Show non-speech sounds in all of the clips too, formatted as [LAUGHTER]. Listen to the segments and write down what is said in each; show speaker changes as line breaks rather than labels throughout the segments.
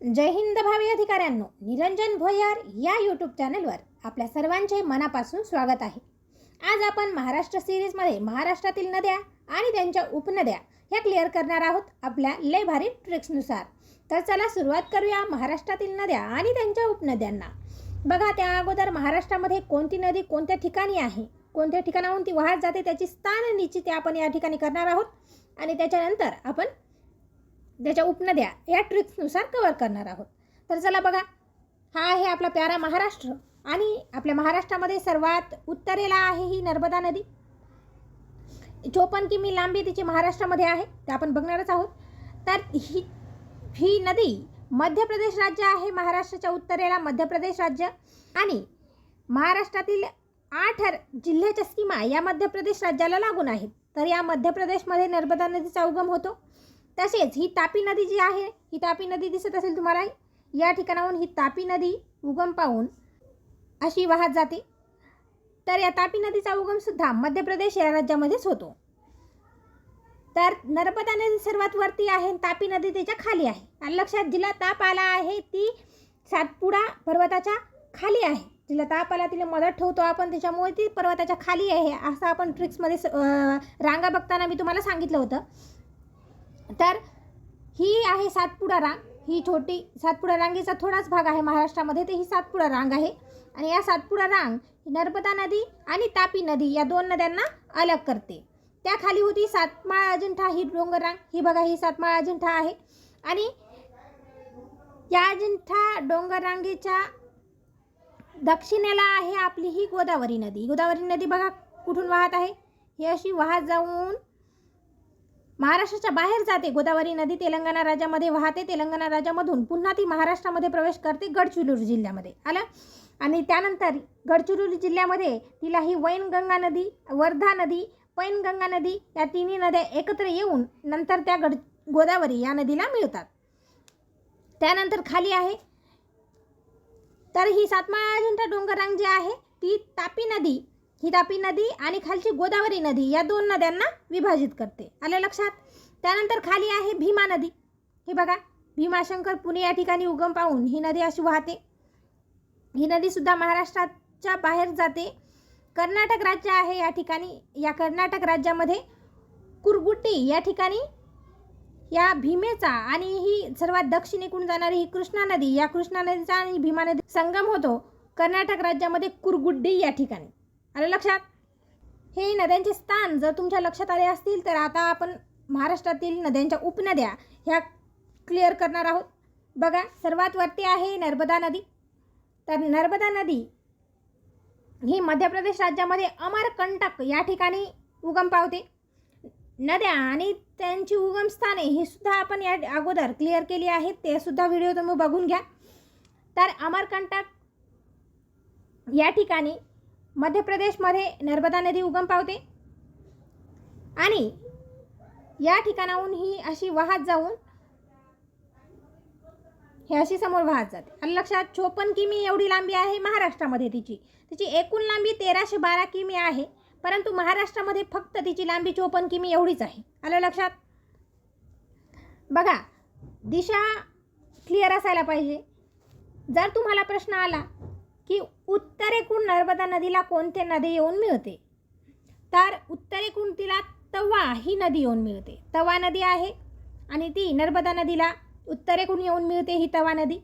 जय हिंद भावी अधिकाऱ्यांनो निरंजन भोयर या यूट्यूब चॅनलवर आपल्या सर्वांचे मनापासून स्वागत आहे. आज आपण महाराष्ट्र सिरीजमध्ये महाराष्ट्रातील नद्या आणि त्यांच्या उपनद्या ह्या क्लिअर करणार आहोत आपल्या लय भारी ट्रिक्सनुसार तर चला सुरुवात करूया महाराष्ट्रातील नद्या आणि त्यांच्या उपनद्यांना. बघा त्या अगोदर महाराष्ट्रामध्ये कोणती नदी कोणत्या ठिकाणी आहे? कोणत्या ठिकाणाहून ती वाहत जाते? त्याची स्थान निश्चिती आपण या ठिकाणी करणार आहोत. आणि त्याच्यानंतर आपण त्याच्या उपनद्या या ट्रिक्सनुसार कवर करणार आहोत. तर चला बघा हा आहे आपला प्यारा महाराष्ट्र आणि आपल्या महाराष्ट्रामध्ये सर्वात उत्तरेला आहे ही नर्मदा नदी. चोपन्न किमी लांबी तिची महाराष्ट्रामध्ये आहे ते आपण बघणारच आहोत. तर ही ही नदी मध्य प्रदेश राज्य आहे महाराष्ट्राच्या उत्तरेला मध्य प्रदेश राज्य आणि महाराष्ट्रातील आठ जिल्ह्याच्या सीमा या मध्य प्रदेश राज्याला लागून आहेत. तर या मध्य प्रदेशमध्ये नर्मदा नदीचा उगम होतो. तसेच ही तापी नदी जी आहे ही तापी नदी दिसत असेल तुम्हाला या ठिकाणाहून ही तापी नदी उगम पाहून अशी वाहत जाते. तर या तापी नदीचा उगमसुद्धा मध्य प्रदेश या राज्यामध्येच होतो. तर नर्मदा नदी सर्वात वरती आहे तापी नदी त्याच्याखाली आहे. आणि लक्षात जिला ताप आला आहे ती सातपुडा पर्वताच्या खाली आहे. जिला ताप आला तिला मदत ठेवतो आपण त्याच्यामुळे ती पर्वताच्या खाली आहे असं आपण ट्रिक्समध्ये स- रांगा बघताना मी तुम्हाला सांगितलं होतं. तर ही आहे सातपुडा रांग. ही छोटी सातपुडा रांगेचा थोडाच भाग आहे महाराष्ट्रामध्ये. तर ही सातपुडा रांग आहे. आणि या सातपुडा रांग ही नर्मदा नदी आणि तापी नदी या दोन नद्यांना अलग करते. त्याखाली होती सातमाळा अजिंठा ही डोंगर रांग. ही बघा ही सातमाळा अजिंठा आहे. आणि या अजिंठा डोंगर रांगेच्या दक्षिणेला आहे आपली ही गोदावरी नदी. गोदावरी नदी बघा कुठून वाहत आहे. ही अशी वाहत जाऊन महाराष्ट्राच्या बाहेर जाते. गोदावरी नदी तेलंगणा राज्यामध्ये वाहते. तेलंगणा राज्यामधून पुन्हा ती महाराष्ट्रामध्ये प्रवेश करते गडचिरोली जिल्ह्यामध्ये. आलं? आणि त्यानंतर गडचिरोली जिल्ह्यामध्ये तिला ही वैनगंगा नदी वर्धा नदी पैनगंगा नदी या तिन्ही नद्या एकत्र येऊन नंतर त्या गड गोदावरी या नदीला मिळतात. त्यानंतर खाली आहे. तर ही सातमाळा अजिंठा डोंगररांग जी आहे ती तापी नदी ही तापी नदी आणि खालची गोदावरी नदी या दोन नद्यांना विभाजित करते. आलं लक्षात? त्यानंतर खाली आहे भीमा नदी. हे बघा भीमाशंकर पुणे या ठिकाणी उगम पाहून ही नदी अशी वाहते. ही नदीसुद्धा महाराष्ट्राच्या बाहेर जाते. कर्नाटक राज्य आहे या ठिकाणी. या कर्नाटक राज्यामध्ये कुरगुट्टी या ठिकाणी या भीमेचा आणि ही सर्वात दक्षिणेकडून जाणारी ही कृष्णा नदी या कृष्णा नदीचा आणि भीमा नदी संगम होतो. कर्नाटक राज्यामध्ये कुरगुड्डी या ठिकाणी. आलं लक्षात? हे नद्यांचे स्थान जर तुमच्या लक्षात आले असतील तर आता आपण महाराष्ट्रातील नद्यांच्या उपनद्या ह्या क्लिअर करणार आहोत. बघा सर्वात वरती आहे नर्मदा नदी. तर नर्मदा नदी ही मध्य प्रदेश राज्यामध्ये अमरकंटक या ठिकाणी उगम पावते. नद्या आणि त्यांची उगमस्थाने ही सुद्धा आपण या अगोदर क्लिअर केली आहेत. ते सुद्धा व्हिडिओ तुम्ही बघून घ्या. तर अमरकंटक या ठिकाणी मध्य प्रदेशमध्ये नर्मदा नदी उगम पावते. आणि या ठिकाणाहून ही अशी वाहत जाऊन हे अशी समोर वाहत जाते. आणि लक्षात चोपन्न किमी एवढी लांबी आहे महाराष्ट्रामध्ये तिची. तिची एकूण लांबी तेराशे बारा किमी आहे परंतु महाराष्ट्रामध्ये फक्त तिची लांबी चोपन्न किमी एवढीच आहे. आलं लक्षात? बघा दिशा क्लिअर असायला पाहिजे. जर तुम्हाला प्रश्न आला की उत्तरेकडून नर्मदा नदीला कोणते नदी येऊन मिळते? तर उत्तरेकडून तिला तवा ही नदी येऊन मिळते. तवा नदी आहे आणि ती नर्मदा नदीला उत्तरेकडून येऊन मिळते ही तवा नदी.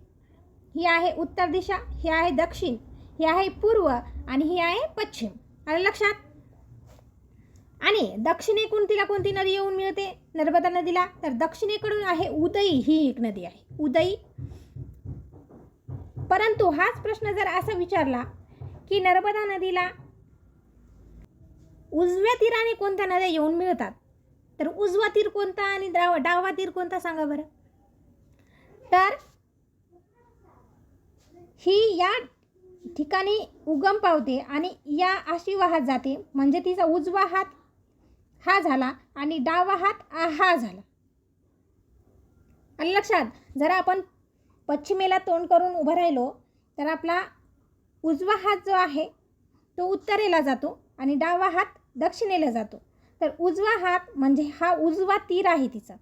ही आहे उत्तर दिशा ही आहे दक्षिण ही आहे पूर्व आणि ही आहे पश्चिम. आलं लक्षात? आणि दक्षिणेकडून तिला कोणती नदी येऊन मिळते? नर्मदा नदीला. तर दक्षिणेकडून आहे उदई ही एक नदी आहे. उदई परंतु हाच प्रश्न जर असा विचारला की नर्मदा नदीला उजव्या तीराने कोणत्या नद्या येऊन मिळतात? तर उजवा तीर कोणता आणि डावा डावा तीर कोणता सांगा बरं? तर ही या ठिकाणी उगम पावते आणि या अशी वाहत जाते. म्हणजे तिचा उजवा हात हा झाला आणि डावा हात हा झाला. आणि लक्षात जर आपण पश्चिमेला तोंड करून उभं राहिलो तर आपला उजवा हात जो आहे तो उत्तरेला जातो आणि डावा हात दक्षिणेला जातो. तर उजवा हात म्हणजे हा उजवा तीर आहे तिचा.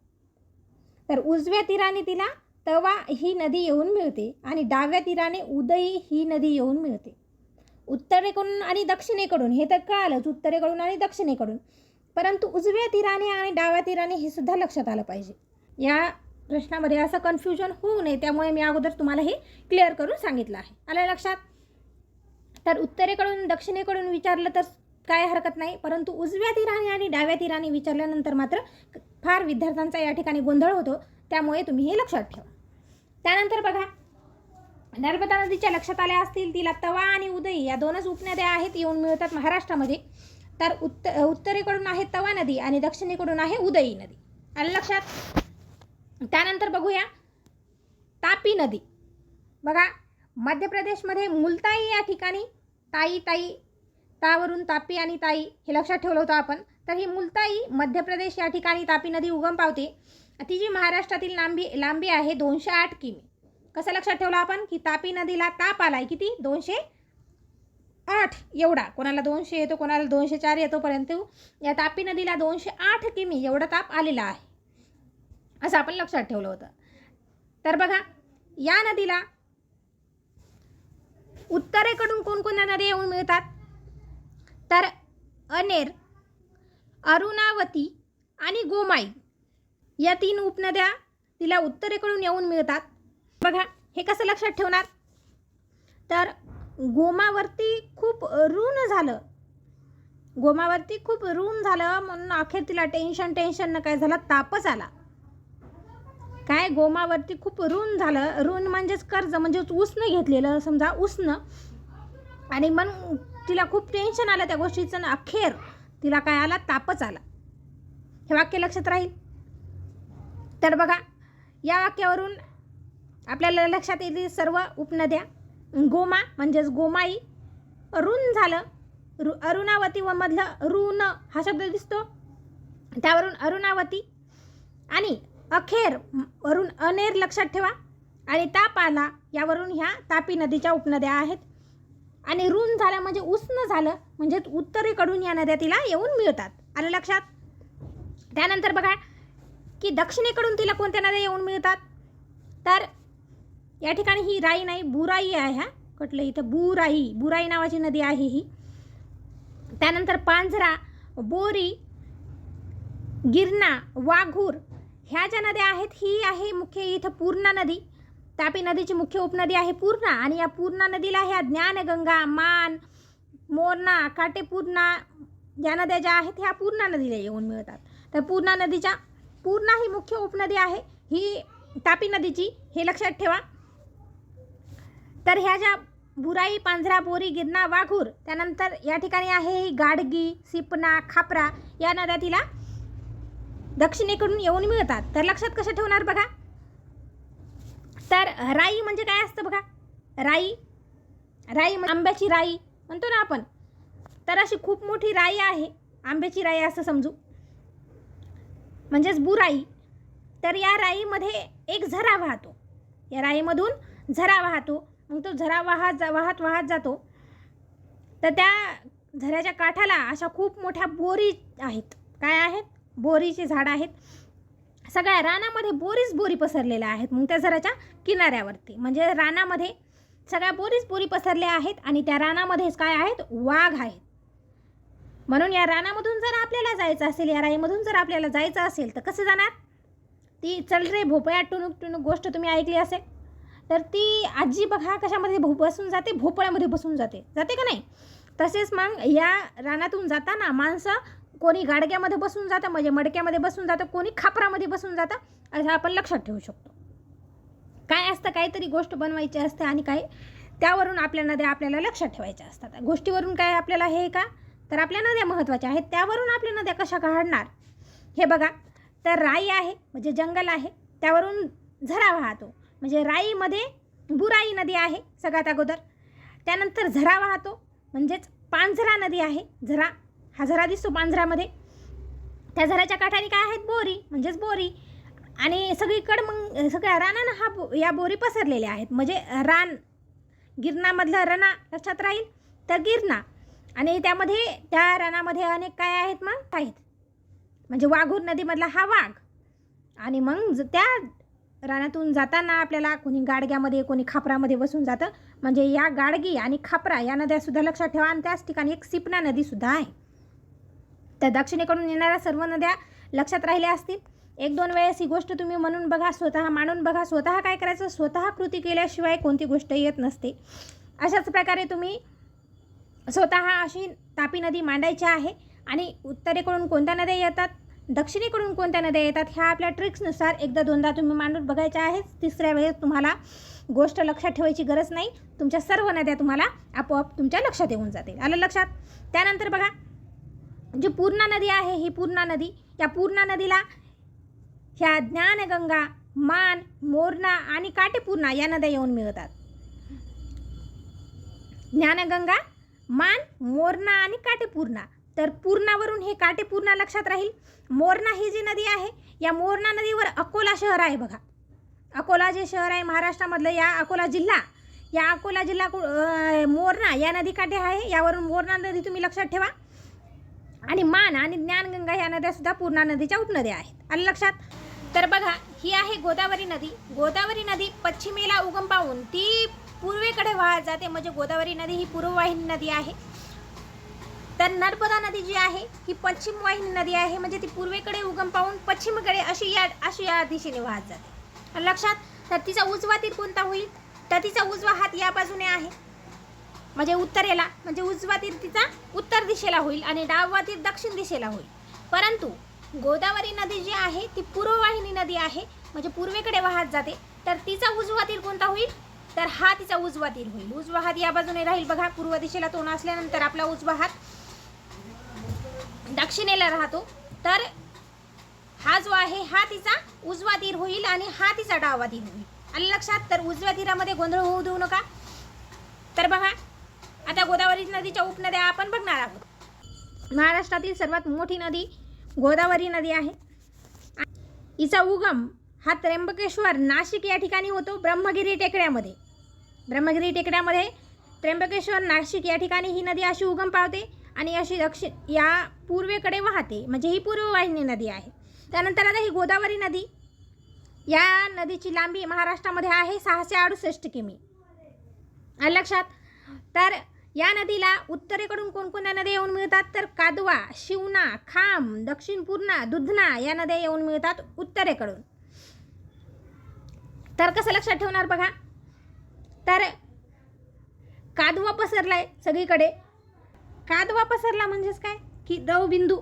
तर उजव्या तीराने तिला तवा ही नदी येऊन मिळते आणि डाव्या तीराने उदयी ही नदी येऊन मिळते. उत्तरेकडून आणि दक्षिणेकडून हे तर कळालंच उत्तरेकडून आणि दक्षिणेकडून. परंतु उजव्या तीराने आणि डाव्या तीराने हे सुद्धा लक्षात आलं पाहिजे. या प्रश्नामध्ये असं कन्फ्युजन होऊ नये त्यामुळे मी अगोदर तुम्हाला हे क्लिअर करून सांगितलं आहे. आलं लक्षात? तर उत्तरेकडून दक्षिणेकडून विचारलं तर काय हरकत नाही परंतु उजव्या तिराने आणि डाव्या तिराने विचारल्यानंतर मात्र फार विद्यार्थ्यांचा या ठिकाणी गोंधळ होतो त्यामुळे तुम्ही हे लक्षात ठेवा. त्यानंतर बघा नर्मदा नदीच्या लक्षात आल्या असतील तिला तवा आणि उदई या दोनच उपनद्या आहेत येऊन मिळतात महाराष्ट्रामध्ये. तर उत्त उत्तरेकडून आहे तवा नदी आणि दक्षिणेकडून आहे उदयी नदी. आलं लक्षात? त्यानंतर बघूया. तापी नदी. बघा मध्य प्रदेशमध्ये मुलताई या ठिकाणी ताई ताई तावरून तापी आणि ताई हे लक्षात ठेवलं होतं आपण. तर ही मुलताई मध्य प्रदेश या ठिकाणी तापी नदी उगम पावते. ती जी महाराष्ट्रातील लांबी लांबी आहे दोनशे आठ किमी. कसं लक्षात ठेवलं आपण? की तापी नदीला ताप आलाय किती? दोनशे आठ. एवढा. कोणाला दोनशे येतो कोणाला दोनशे चार येतो परंतु या तापी नदीला दोनशे आठ किमी एवढा ताप आलेला आहे. असं आपण लक्षात ठेवलं होतं. तर बघा या नदीला उत्तरेकडून कोणकोणत्या नद्या येऊन मिळतात? तर अनेर अरुणावती आणि गोमाई या तीन उपनद्या तिला उत्तरेकडून येऊन मिळतात. बघा हे कसं लक्षात ठेवणार? तर गोमावरती खूप ऋण झालं. गोमावरती खूप ऋण झालं म्हणून अखेर तिला टेन्शन टेन्शन न काय झालं तापच आला. काय गोमावरती खूप ऋण झालं. ऋण म्हणजेच कर्ज म्हणजेच उसनं घेतलेलं. समजा उसनं. आणि मग तिला खूप टेन्शन आलं त्या गोष्टीचं ना. अखेर तिला काय आला? तापच आला. हे वाक्य लक्षात राहील? तर बघा या वाक्यावरून आपल्याला लक्षात येते सर्व उपनद्या. गोमा म्हणजेच गोमाई. ऋण झालं. रु अरुणावती व मधलं ऋण हा शब्द दिसतो. त्यावरून अरुणावती आणि अखेर वरून अनेर लक्षात ठेवा. आणि ताप आला यावरून ह्या तापी नदीच्या उपनद्या आहेत. आणि ऋण झालं म्हणजे उष्ण झालं म्हणजे उत्तरेकडून या नद्या तिला येऊन मिळतात. आलं लक्षात? त्यानंतर बघा की दक्षिणेकडून तिला कोणत्या नद्या येऊन मिळतात? तर या ठिकाणी ही राई नाही बुराई आहे ह्या कटलं इथं? बुराई. बुराई नावाची नदी आहे ही. त्यानंतर पांझरा बोरी गिरणा वाघूर ह्या ज्या नद्या आहेत ही आहे मुख्य इथं पूर्णा नदी. तापी नदीची मुख्य उपनदी आहे पूर्णा. आणि या पूर्णा नदीला ह्या ज्ञानगंगा मान मोरणा काटेपूर्णा या नद्या ज्या आहेत ह्या पूर्णा नदीला येऊन मिळतात. तर पूर्णा नदीच्या पूर्णा ही मुख्य उपनदी आहे. ही तापी नदीची हे लक्षात ठेवा. तर ह्या ज्या बुराई पांझरा बोरी गिरणा वाघूर त्यानंतर या ठिकाणी आहे ही गाडगी सिपना खापरा या नद्या तिला दक्षिणेकडून येऊन मिळतात. तर लक्षात कसं ठेवणार बघा? तर राई म्हणजे काय असतं बघा? राई राई म्हणजे आंब्याची राई म्हणतो ना आपण. तर अशी खूप मोठी राई आहे. आंब्याची राई असं समजू. म्हणजेच बुराई. तर या राईमध्ये एक झरा वाहतो. या राईमधून झरा वाहतो. मग तो झरा वाहत जा वाहत वाहत जातो. तर त्या झऱ्याच्या काठाला अशा खूप मोठ्या बोरी आहेत. काय आहेत? बोरीचे झाड आहेत. सगळ्या रानामध्ये बोरीच बोरी पसरलेल्या आहेत. मग त्या झऱ्याच्या किनाऱ्यावरती. म्हणजे रानामध्ये सगळ्या बोरीच बोरी पसरल्या आहेत आणि त्या रानामध्येच काय आहेत? वाघ आहेत. म्हणून या रानामधून जर आपल्याला जायचं असेल या राईमधून जर आपल्याला जायचं असेल तर कसं जाणार? ती चल रे भोपळ्या टुणूक टुणूक गोष्ट तुम्ही ऐकली असेल. तर ती आजी बघा कशामध्ये भो बसून जाते? भोपळ्यामध्ये बसून जाते. जाते का नाही? तसेच मग या रानातून जाताना माणसं कोणी गाडग्यामध्ये बसून जातं म्हणजे मडक्यामध्ये बसून जातं कोणी खापरामध्ये बसून जातं असं आपण लक्षात ठेवू शकतो. काय असतं काहीतरी गोष्ट बनवायची असते आणि काय त्यावरून आपल्या नद्या आपल्याला लक्षात ठेवायच्या असतात. गोष्टीवरून काय आपल्याला हे का? तर आपल्या नद्या महत्त्वाच्या आहेत. त्यावरून आपल्या नद्या कशा काढणार? हे बघा. तर राई आहे म्हणजे जंगल आहे. त्यावरून झरा वाहतो. म्हणजे राईमध्ये बुराई नदी आहे सगळ्यात अगोदर. त्यानंतर झरा वाहतो म्हणजेच पांझरा नदी आहे. झरा हा झरा दिसतो पांझरामध्ये त्या झऱ्याच्या काठाने काय आहेत? बोरी म्हणजेच बोरी. आणि सगळीकडं मग सगळ्या रानानं हा बो या बोरी पसरलेल्या आहेत. म्हणजे रान गिरणामधलं रणा लक्षात राहील? तर गिरणा. आणि त्यामध्ये त्या रानामध्ये अनेक काय आहेत मग? आहेत. म्हणजे वाघूर नदीमधला हा वाघ. आणि मग त्या रानातून जाताना आपल्याला कोणी गाडग्यामध्ये कोणी खापरामध्ये बसून जातं. म्हणजे या गाडगी आणि खापरा या नद्यासुद्धा लक्षात ठेवा. आणि त्याच ठिकाणी एक सिपना नदीसुद्धा आहे. तर दक्षिणेकडून येणाऱ्या सर्व नद्या लक्षात राहिल्या असतील. एक दोन वेळेस ही गोष्ट तुम्ही म्हणून बघा स्वतः मांडून बघा स्वतः काय करायचं? स्वतः कृती केल्याशिवाय कोणती गोष्ट येत नसते. अशाच प्रकारे तुम्ही स्वतः अशी तापी नदी मांडायची आहे आणि उत्तरेकडून कोणत्या नद्या येतात? दक्षिणेकडून कोणत्या नद्या येतात? ह्या आपल्या ट्रिक्सनुसार एकदा दोनदा तुम्ही मांडून बघायच्या आहेत तिसऱ्या वेळेस तुम्हाला गोष्ट लक्षात ठेवायची गरज नाही. तुमच्या सर्व नद्या तुम्हाला आपोआप तुमच्या लक्षात येऊन जातील. आलं लक्षात? त्यानंतर बघा जी पूर्णा नदी आहे ही पूर्णा नदी. या पूर्णा नदीला ह्या ज्ञानगंगा मान मोरणा आणि काटेपूर्णा या नद्या येऊन मिळतात. ज्ञानगंगा मान मोरणा आणि काटेपूर्णा. तर पूर्णावरून हे काटेपूर्णा लक्षात राहील. मोरणा ही जी नदी आहे या मोरणा नदीवर अकोला शहर आहे बघा. अकोला जे शहर आहे महाराष्ट्रामधलं या अकोला जिल्हा. या अकोला जिल्हा कु- मोरणा या नदीकाठी आहे. यावरून मोरणा नदी तुम्ही लक्षात ठेवा. आणि मान आणि ज्ञानगंगा ह्या नद्यासुद्धा पूर्णा नदीच्या उपनद्या आहेत. आलं लक्षात? तर बघा ही आहे गोदावरी नदी. गोदावरी नदी पश्चिमेला उगम पाहून ती पूर्वेकडे वाहत जाते. म्हणजे गोदावरी नदी ही पूर्ववाहिनी नदी आहे. तर नर्मदा नदी जी आहे ही पश्चिम वाहिनी नदी आहे. म्हणजे ती पूर्वेकडे उगम पाहून पश्चिमेकडे अशी या अशी या दिशेने वाहत जाते. लक्षात? तर तिचा उजवा तीर कोणता होईल? तर तिचा उजवा हात या बाजूने आहे. म्हणजे उत्तरेला म्हणजे उजवा तीर तिचा उत्तर दिशेला होईल आणि डावा तीर दक्षिण दिशेला होईल. परंतु गोदावरी नदी जी आहे ती पूर्ववाहिनी नदी आहे म्हणजे पूर्वेकडे वाहत जाते. तर तिचा उजवा तीर कोणता होईल? तर हा तिचा उजवा तीर होईल. उजवा हात या बाजूने राहील बघा पूर्व दिशेला तोंड असल्यानंतर आपला उजवा हात दक्षिणेला राहतो. तर हा जो आहे हा तिचा उजवा तीर होईल आणि हा तिचा डावा तीर होईल. आलं लक्षात? तर उजव्या तीरामध्ये गोंधळ होऊ देऊ नका. तर बघा आता गोदावरी नदीच्या उपनद्या आपण बघणार आहोत. महाराष्ट्रातील सर्वात मोठी नदी गोदावरी नदी आहे. हिचा उगम हा त्र्यंबकेश्वर नाशिक या ठिकाणी होतो ब्रह्मगिरी टेकड्यामध्ये. ब्रह्मगिरी टेकड्यामध्ये त्र्यंबकेश्वर नाशिक या ठिकाणी ही नदी अशी उगम पावते आणि अशी दक्षिण या पूर्वेकडे वाहते म्हणजे ही पूर्ववाहिनी नदी आहे. त्यानंतर आता ही गोदावरी नदी या नदीची लांबी महाराष्ट्रामध्ये आहे सहाशे अडुसष्ट किमी. लक्षात? तर या नदीला उत्तरेकडून कोणकोणत्या नद्या येऊन मिळतात? तर कादवा शिवना खाम दक्षिण पूर्णा दुधना या नद्या येऊन मिळतात उत्तरेकडून. तर कसं लक्षात ठेवणार बघा? तर कादवा पसरलाय सगळीकडे. कादवा पसरला म्हणजेच काय? की दवबिंदू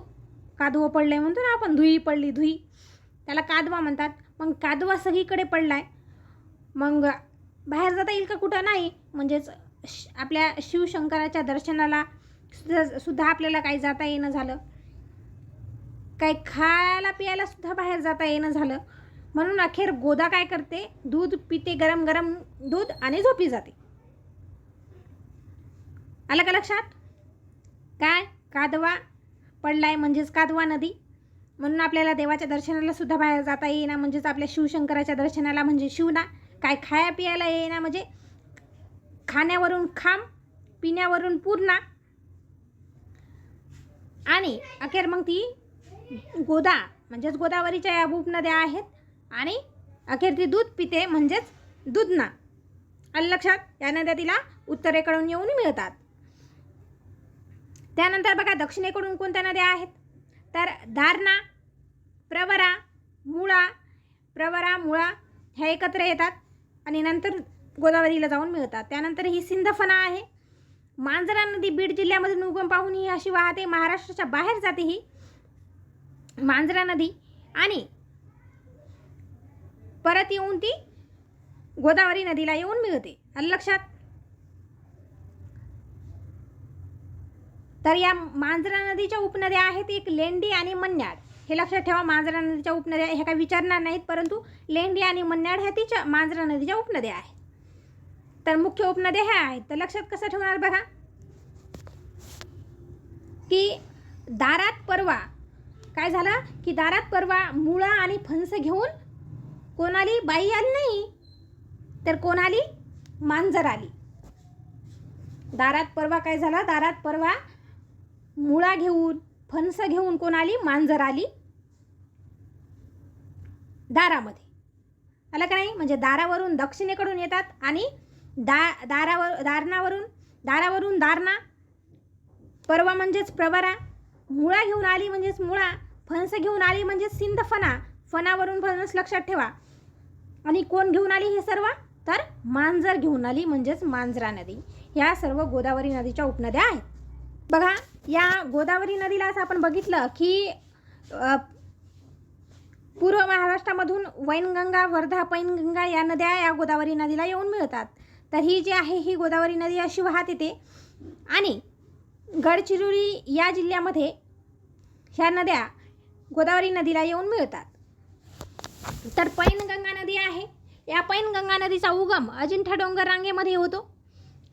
कादवा पडलाय म्हणतो ना आपण धुई पडली धुई. त्याला कादवा म्हणतात. मग कादवा सगळीकडे पडलाय. मग बाहेर जाता येईल का कुठं? नाही. म्हणजेच श- आपल्या शिवशंकराच्या दर्शनाला सुद्धा सुद्धा आपल्याला काही जाता येणं झालं. काही खायला पियाला सुद्धा बाहेर जाता येणं झालं. म्हणून अखेर गोदा काय करते? दूध पिते गरम गरम दूध आणि झोपी जाते. आलं का लक्षात? काय? कादवा पडलाय म्हणजेच कादवा नदी. म्हणून आपल्याला देवाच्या दर्शनाला सुद्धा बाहेर जाता येईना म्हणजेच आपल्या शिवशंकराच्या दर्शनाला म्हणजे शिवना. काय खाया पियाला येईना म्हणजे खाण्यावरून खांब पिण्यावरून पूर्णा आणि अखेर मग ती गोदा म्हणजेच गोदावरीच्या या उपनद्या आहेत. आणि अखेर ती दूध पिते म्हणजेच दूधना. आलं लक्षात या नद्या तिला उत्तरेकडून येऊन मिळतात. त्यानंतर बघा दक्षिणेकडून कोणत्या नद्या आहेत? तर धारणा प्रवरा मुळा. प्रवरा मुळा ह्या एकत्र येतात. आणि नंतर गोदावरीला जाऊन मिळतात. त्यानंतर ही सिंधफणा आहे. मांजरा नदी बीड जिल्ह्यामधून उगम पाहून ही अशी वाहते. महाराष्ट्राच्या बाहेर जाते ही मांजरा नदी. आणि परत येऊन ती गोदावरी नदीला येऊन मिळते. आलं लक्षात? तर या मांजरा नदीच्या उपनद्या आहेत एक लेंडी आणि मन्याड. हे लक्षात ठेवा मांजरा नदीच्या उपनद्या ह्या काही विचारणार नाहीत परंतु लेंडी आणि मन्याड ह्या तिच्या मांजरा नदीच्या उपनद्या आहेत. तर मुख्य उपनद्या ह्या आहेत तर लक्षात कसं ठेवणार बघा? की दारात परवा काय झालं? की दारात परवा मुळा आणि फणस घेऊन कोणाली बाई आली नाही तर कोणाली मांजर आली. दारात परवा काय झाला? दारात परवा मुळा घेऊन फणस घेऊन कोण आली मांजर आली दारामध्ये. आलं का नाही? म्हणजे दारावरून दक्षिणेकडून येतात आणि दा दारावर दारणावरून दारावरून दारणा. परवा म्हणजेच प्रवरा. मुळा घेऊन आली म्हणजेच मुळा. फणस घेऊन आली म्हणजेच सिंधफणा फणावरून फणस लक्षात ठेवा. आणि कोण घेऊन आली हे सर्व? तर मांजर घेऊन आली म्हणजेच मांजरा नदी. ह्या सर्व गोदावरी नदीच्या उपनद्या आहेत. बघा या गोदावरी नदीला असं आपण बघितलं की पूर्व महाराष्ट्रामधून वैनगंगा वर्धा पैनगंगा या नद्या या गोदावरी नदीला येऊन मिळतात. तर ही जी आहे ही गोदावरी नदी अशी वाहत येते. आणि गडचिरोली या जिल्ह्यामध्ये ह्या नद्या गोदावरी नदीला येऊन मिळतात. तर पैनगंगा नदी आहे. या पैनगंगा नदीचा उगम अजिंठा डोंगर रांगेमध्ये होतो.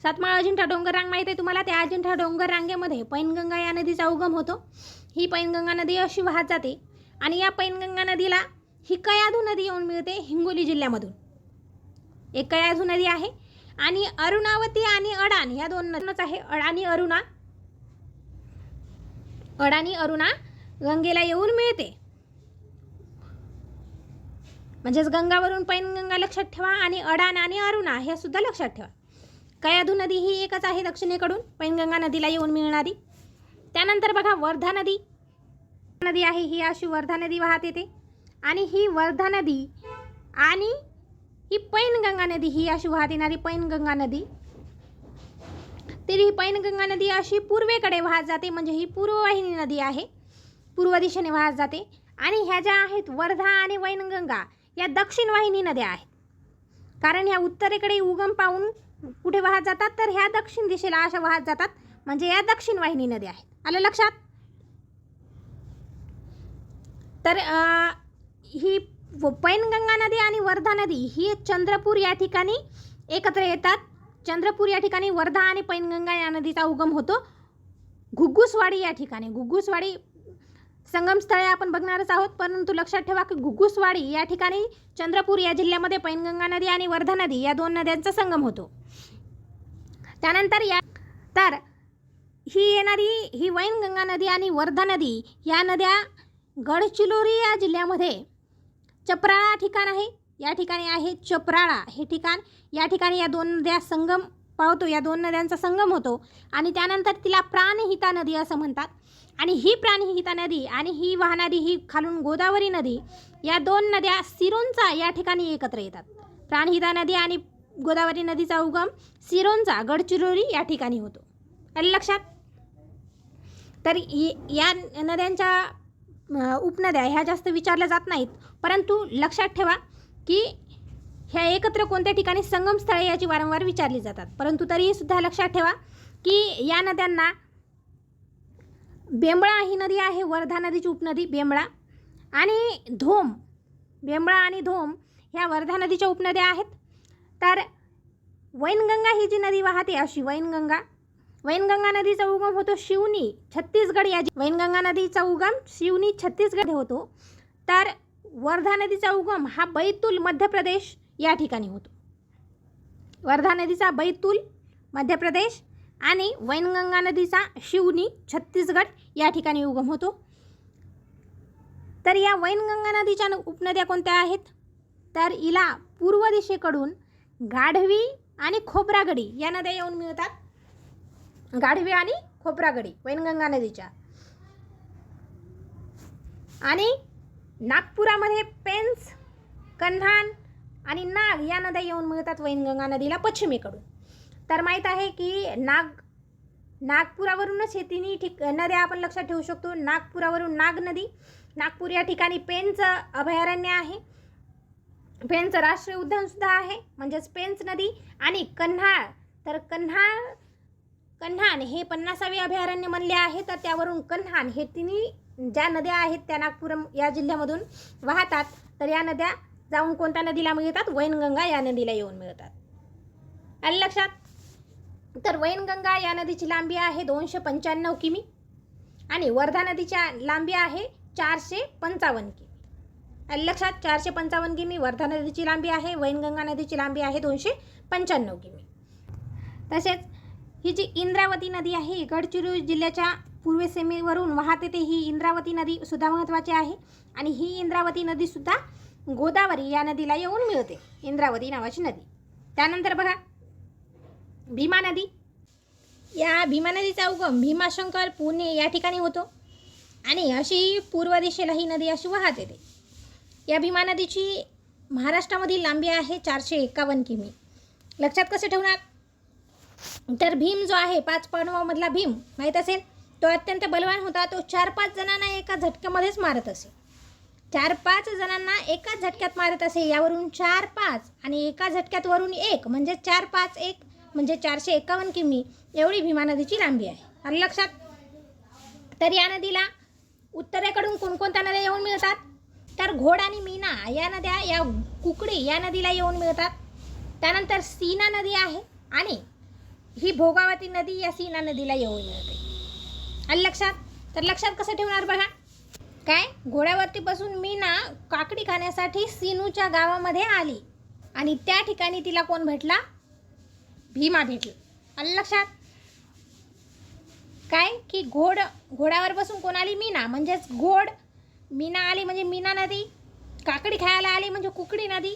सातमाळ अजिंठा डोंगर रांग माहीत आहे तुम्हाला? त्या अजिंठा डोंगर रांगेमध्ये पैनगंगा या नदीचा उगम होतो. ही पैनगंगा नदी अशी वाहत जाते आणि या पैनगंगा नदीला ही कयाधू नदी येऊन मिळते हिंगोली जिल्ह्यामधून. एक कयाधू नदी आहे. आणि अरुणावती आणि अडान या दोन आहे. अडानी अरुणा. अडानी अरुणा गंगेला येऊन मिळते. म्हणजेच गंगावरून पैनगंगा लक्षात ठेवा आणि अडान आणि अरुणा हे सुद्धा लक्षात ठेवा. कयाधू नदी ही एकच आहे दक्षिणेकडून पैनगंगा नदीला येऊन मिळणारी. त्यानंतर बघा वर्धा नदी. नदी आहे ही अशी वर्धा नदी वाहत येते. आणि ही वर्धा नदी आणि ही पैनगंगा नदी ही अशी वाहत येणारी पैनगंगा नदी. तरी ही पैनगंगा नदी अशी पूर्वेकडे वाहत जाते म्हणजे ही पूर्ववाहिनी नदी आहे. पूर्व दिशेने वाहत जाते. आणि ह्या ज्या आहेत वर्धा आणि वैनगंगा या दक्षिण वाहिनी नद्या आहेत. कारण ह्या उत्तरेकडे उगम पाहून कुठे वाहत जातात तर ह्या दक्षिण दिशेला अशा वाहत जातात म्हणजे या दक्षिण वाहिनी नद्या आहेत. आलं लक्षात? तर आ, ही व- पैनगंगा नदी आणि वर्धा नदी ही चंद्रपूर या ठिकाणी एकत्र येतात. चंद्रपूर या ठिकाणी वर्धा आणि पैनगंगा या नदीचा उगम होतो. घुग्गुसवाडी या ठिकाणी घुग्गुसवाडी संगमस्थळे आपण बघणारच आहोत. परंतु लक्षात ठेवा की घुग्गुसवाडी या ठिकाणी चंद्रपूर या जिल्ह्यामध्ये पैनगंगा नदी आणि वर्धा नदी या दोन नद्यांचा संगम होतो. त्यानंतर या तर ही येणारी ही वैनगंगा नदी आणि वर्धा नदी या नद्या गडचिरोली या जिल्ह्यामध्ये चपराळा ठिकाण आहे. या ठिकाणी आहे चपराळा. हे ठिकाण या ठिकाणी या दोन नद्या संगम पावतो. या दोन नद्यांचा संगम होतो आणि त्यानंतर तिला प्राणहिता नदी असं म्हणतात. आणि ही प्राणहिता नदी आणि ही वाहणारी ही खालून गोदावरी नदी या दोन नद्या सिरोंचा या ठिकाणी एकत्र येतात. प्राणहिता नदी आणि गोदावरी नदीचा उगम सिरोंचा गडचिरोली या ठिकाणी होतो. आलं लक्षात? तर या नद्यांच्या उपनद्या ह्या जास्त विचारल्या जात नाहीत. परंतु लक्षात ठेवा की ह्या एकत्र कोणत्या ठिकाणी संगमस्थळे याची वारंवार विचारली जातात. परंतु तरीही सुद्धा लक्षात ठेवा की या नद्यांना बेंबळा ही नदी आहे वर्धा नदीची उपनदी बेंबळा आणि धोम बेंबळा आणि धोम ह्या वर्धा नदीच्या उपनद्या आहेत. तर वैनगंगा ही जी नदी वाहते अशी वैनगंगा वैनगंगा नदीचा उगम होतो शिवनी छत्तीसगड या वैनगंगा नदीचा उगम शिवनी छत्तीसगड होतो. तर वर्धा नदीचा उगम हा बैतूल मध्य प्रदेश या ठिकाणी होतो. वर्धा नदीचा बैतूल मध्य प्रदेश आणि वैनगंगा नदीचा शिवनी छत्तीसगड या ठिकाणी उगम होतो. तर या वैनगंगा नदीच्या उपनद्या कोणत्या आहेत? तर हिला पूर्व दिशेकडून गाढवी आणि खोब्रागडी या नद्या येऊन मिळतात. गाढवी आणि खोपरागडी वैनगंगा नदीच्या. आणि नागपुरामध्ये पेन्स कन्हान आणि नाग या नद्या येऊन मिळतात वैनगंगा नदीला पश्चिमेकडून. तर माहीत आहे की नाग नागपुरावरूनच हे तिन्ही ठिक नद्या आपण लक्षात ठेवू शकतो. नागपुरावरून नाग नदी नागपूर या ठिकाणी पेनचं अभयारण्य आहे. पेनचं राष्ट्रीय उद्यानसुद्धा आहे. म्हणजेच पेंच नदी आणि कन्हाळ तर कन्हाळ कन्हान हे पन्नासावे अभयारण्य म्हणले आहे तर त्यावरून कन्हान हे तिन्ही ज्या नद्या आहेत त्या नागपूरम या जिल्ह्यामधून वाहतात तर या नद्या जाऊन कोणत्या नदीला मिळतात? वैनगंगा या नदीला येऊन मिळतात. आलं लक्षात? तर वैनगंगा या नदीची लांबी आहे दोनशे पंच्याण्णव किमी आणि वर्धा नदीच्या लांबी आहे चारशे पंचावन्न किमी. आलं लक्षात? चारशे पंचावन्न किमी वर्धा नदीची लांबी आहे वैनगंगा नदीची लांबी आहे दोनशे पंच्याण्णव किमी. तसेच ही जी इंद्रावती नदी आहे गडचिरोली जिल्ह्याच्या पूर्वेसीमेवरून वाहत येते ही इंद्रावती नदी सुद्धा महत्त्वाची आहे. आणि ही इंद्रावती नदीसुद्धा गोदावरी या नदीला येऊन मिळते इंद्रावती नावाची नदी. त्यानंतर बघा भीमा नदी. या भीमा नदीचा उगम भीमाशंकर पुणे या ठिकाणी होतो. आणि अशी पूर्व दिशेला ही नदी अशी वाहत येते. या भीमा नदीची महाराष्ट्रामधील लांबी आहे चारशे एकावन्न किमी. लक्षात कसे ठेवणार? तर भीम जो आहे पाच पांडवामधला भीम माहीत असेल? तो अत्यंत बलवान होता तो चार पाच जणांना एका झटक्यामध्येच मारत असे. चार पाच जणांना एकाच झटक्यात मारत असे यावरून चार पाच आणि एका झटक्यात वरून एक म्हणजे चार पाच एक म्हणजे चारशे एकावन्न किमी एवढी भीमा नदीची लांबी आहे. आलं लक्षात? तर या नदीला उत्तरेकडून कोणकोणत्या नद्या येऊन मिळतात? तर घोड आणि मीना या नद्या या कुकडी या नदीला येऊन मिळतात. त्यानंतर सीना नदी आहे आणि ही भोगावती नदी या सीना नदीला येऊन मिळते. आणि लक्षात? तर लक्षात कसं ठेवणार बघा? काय? घोड्यावरती बसून मीना काकडी खाण्यासाठी सीनूच्या गावामध्ये आली. आणि त्या ठिकाणी तिला कोण भेटला? भीमा भेटली. आणि लक्षात? काय? की घोड घोड्यावर बसून कोण आली? मीना. म्हणजेच घोड मीना आली म्हणजे मीना नदी. काकडी खायला आली म्हणजे कुकडी नदी.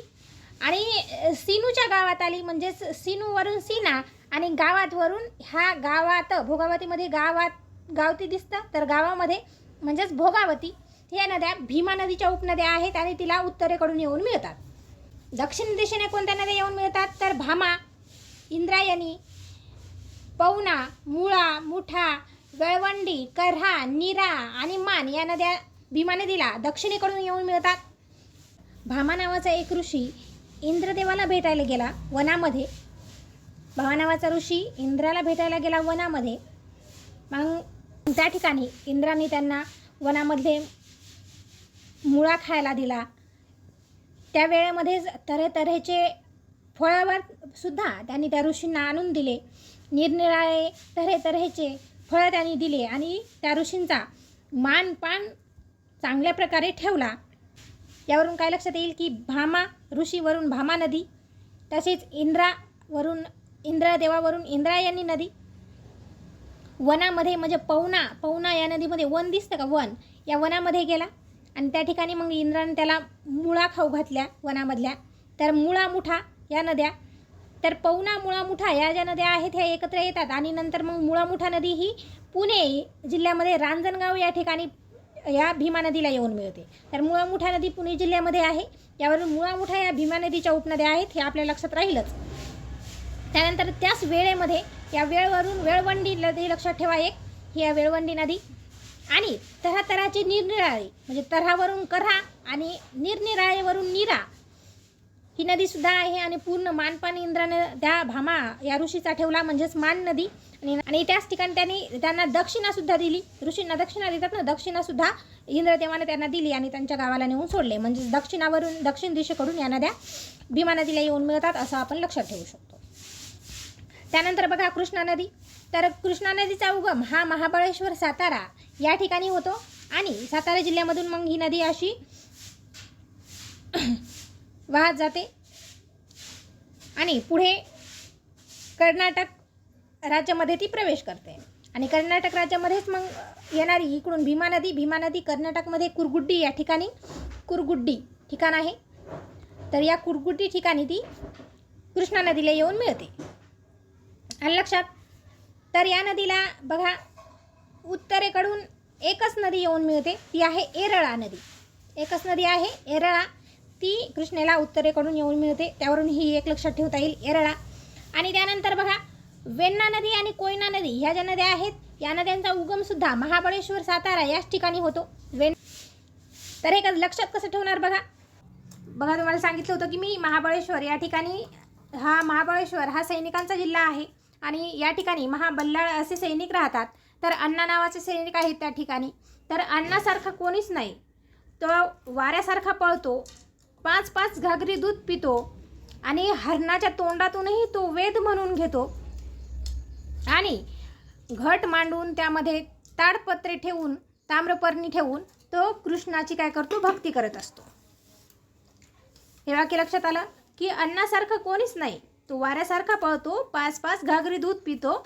आणि सिनूच्या सीनूच्या गावात आली म्हणजेच सीनूवरून सीना. आणि गावातवरून ह्या गावात भोगावतीमध्ये गावात गावती दिसतं तर गावामध्ये म्हणजेच भोगावती ह्या नद्या भीमा नदीच्या उपनद्या आहेत आणि तिला उत्तरेकडून येऊन मिळतात. दक्षिण दिशेने कोणत्या नद्या येऊन मिळतात? तर भामा इंद्रायणी पवना मुळा मुठा गळवंडी करहा नीरा आणि मान या नद्या भीमा नदीला दक्षिणेकडून येऊन मिळतात. भामा नावाचा एक ऋषी इंद्रदेवाला भेटायला गेला वनामध्ये. नावाचा ऋषी इंद्राला भेटायला गेला वनामध्ये. मग त्या ठिकाणी इंद्राने त्यांना वनामधले मुळा खायला दिला. त्या वेळेमध्येच तऱ्हेतऱ्हेचे फळावर सुद्धा त्यांनी त्या ऋषींना आणून दिले. निरनिराळे तऱ्हेतऱ्हेचे फळं त्यांनी दिले आणि त्या ऋषींचा मानपान चांगल्या प्रकारे ठेवला. यावरून काय लक्षात येईल की भामा ऋषीवरून भामा नदी तसेच इंद्रावरून इंद्रदेवावरून इंद्रायणी नदी वनामध्ये म्हणजे पवना पवना या नदीमध्ये वन दिसतं का? वन. या वनामध्ये गेला आणि त्या ठिकाणी मग इंद्राने त्याला मुळा खाऊ घातल्या वनामधल्या. तर मुळा मुठा या नद्या तर पवना मुळा मुठा या ज्या नद्या आहेत ह्या एकत्र येतात आणि नंतर मग मुळा मुठा नदी ही पुणे जिल्ह्यामध्ये रांजणगाव या ठिकाणी या भीमा नदीला येऊन मिळते. तर मुळा मुठा नदी पुणे जिल्ह्यामध्ये आहे. यावरून मुळा मुठा या भीमा नदीच्या उपनद्या आहेत हे आपल्या लक्षात राहीलच. त्यानंतर त्याच वेळेमध्ये या वेळवरून वेळवंडी नदी लक्षात ठेवा एक. ही या वेळवंडी नदी. आणि तऱ्हातऱ्हाचे निरनिराळे म्हणजे तऱ्हावरून करा आणि निरनिराळेवरून निरा. ही नदीसुद्धा आहे आणि पूर्ण मानपान इंद्रानं त्या भामा या ऋषीचा ठेवला म्हणजेच मान नदी. आणि आणि त्याच ठिकाणी त्यांनी त्यांना दक्षिणासुद्धा दिली. ऋषींना दक्षिणा देतात ना दक्षिणासुद्धा इंद्रदेवाने त्यांना दिली आणि त्यांच्या गावाला नेऊन सोडले. म्हणजेच दक्षिणावरून दक्षिण दिशेकडून या नद्या भीमा नदीला येऊन मिळतात असं आपण लक्षात ठेवू शकतो. त्यानंतर बघा कृष्णा नदी. तर कृष्णा नदीचा उगम हा महाबळेश्वर सातारा या ठिकाणी होतो. आणि सातारा जिल्ह्यामधून मग ही नदी अशी [CLEARS THROAT] वाहत जाते. आणि पुढे कर्नाटक राज्यामध्ये ती प्रवेश करते. आणि कर्नाटक राज्यामध्येच मग येणारी इकडून भीमा नदी भीमा नदी कर्नाटकमध्ये कुरगुड्डी या ठिकाणी कुरगुड्डी ठिकाण आहे. तर या कुरगुड्डी ठिकाणी ती कृष्णा नदीला येऊन मिळते. आणि लक्षात. तर या नदीला बघा उत्तरेकडून एकच नदी येऊन मिळते. ती आहे एरळा नदी. एकच नदी आहे एरळा. ती कृष्णेला उत्तरेकडून येऊन मिळते. त्यावरून ही एक लक्षात ठेवता येईल एरळा. आणि त्यानंतर बघा वेण्णा नदी आणि कोयना नदी ह्या ज्या नद्या आहेत या नद्यांचा उगमसुद्धा महाबळेश्वर सातारा याच ठिकाणी होतो. वेण तर हे कसं लक्षात कसं ठेवणार बघा? बघा तुम्हाला सांगितलं होतं की मी महाबळेश्वर या ठिकाणी हा महाबळेश्वर हा सैनिकांचा जिल्हा आहे. आणि या ठिकाणी महाबल्लाळ असे सैनिक राहतात. तर अण्णा नावाचे सैनिक आहेत त्या ठिकाणी. तर अण्णासारखा कोणीच नाही. तो वाऱ्यासारखा पळतो. पाच पाच घागरी दूध पितो. आणि हरणाच्या तोंडातूनही तो वेद म्हणून घेतो. आणि घट मांडून त्यामध्ये ताडपत्रे ठेवून ताम्रपर्णी ठेवून तो कृष्णाची काय करतो? भक्ती करत असतो. हे वाक्य लक्षात आलं की अन्नासारखं कोणीच नाही. तो वाऱ्यासारखा पळतो पाच पाच घागरी दूध पितो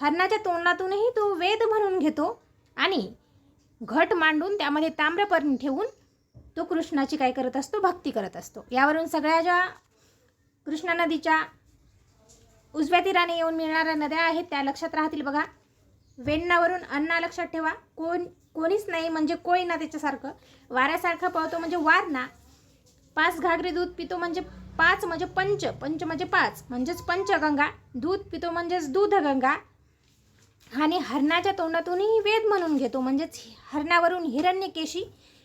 हरणाच्या तोंडातूनही तो वेद म्हणून घेतो आणि घट मांडून त्यामध्ये ताम्रपर्णी ठेवून तो कृष्णाची काय करत असतो भक्ती करत असतो. यावरून सगळ्या ज्या कृष्णा नदीच्या उजव्या तीराने येऊन मिळणाऱ्या नद्या आहेत त्या लक्षात राहतील बघा. वेण्णावरून अन्ना लक्षात ठेवा. कोण कोणीच नाही म्हणजे कोळी ना त्याच्यासारखं वाऱ्यासारखं पळतो म्हणजे वार ना पाच घागरी दूध पितो म्हणजे पाच म्हणजे पंच पंच म्हणजे पाच म्हणजेच पंचगंगा दूध पितो म्हणजेच दूधगंगा. आणि हरणाच्या तोंडातूनही वेद म्हणून घेतो म्हणजेच हरणावरून हिरण्यकेशी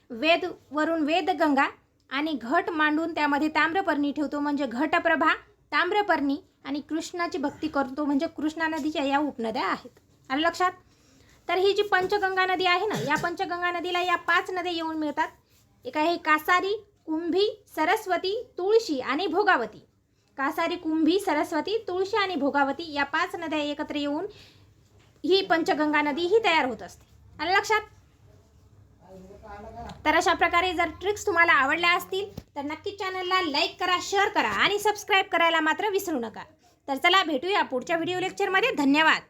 वेदवरून वेदगंगा आणि घट मांडून त्यामध्ये ताम्रपर्णी ठेवतो म्हणजे घटप्रभा ताम्रपर्णी आणि कृष्णाची भक्ती करतो म्हणजे कृष्णा नदीच्या या उपनद्या आहेत. आलं लक्षात? तर ही जी पंचगंगा नदी आहे ना या पंचगंगा नदीला या पाच नद्या येऊन मिळतात. एक आहे कासारी कुंभी सरस्वती तुळशी आणि भोगावती. कासारी कुंभी सरस्वती तुळशी आणि भोगावती या पाच नद्या एकत्र येऊन ही पंचगंगा नदी ही तयार होत असते. आणि लक्षात? तर अशा प्रकारे जर ट्रिक्स तुम्हाला आवडल्या असतील तर नक्की चॅनलला लाईक करा शेअर करा आणि सबस्क्राईब करायला मात्र विसरू नका. तर चला भेटूया पुढच्या व्हिडिओ लेक्चरमध्ये धन्यवाद.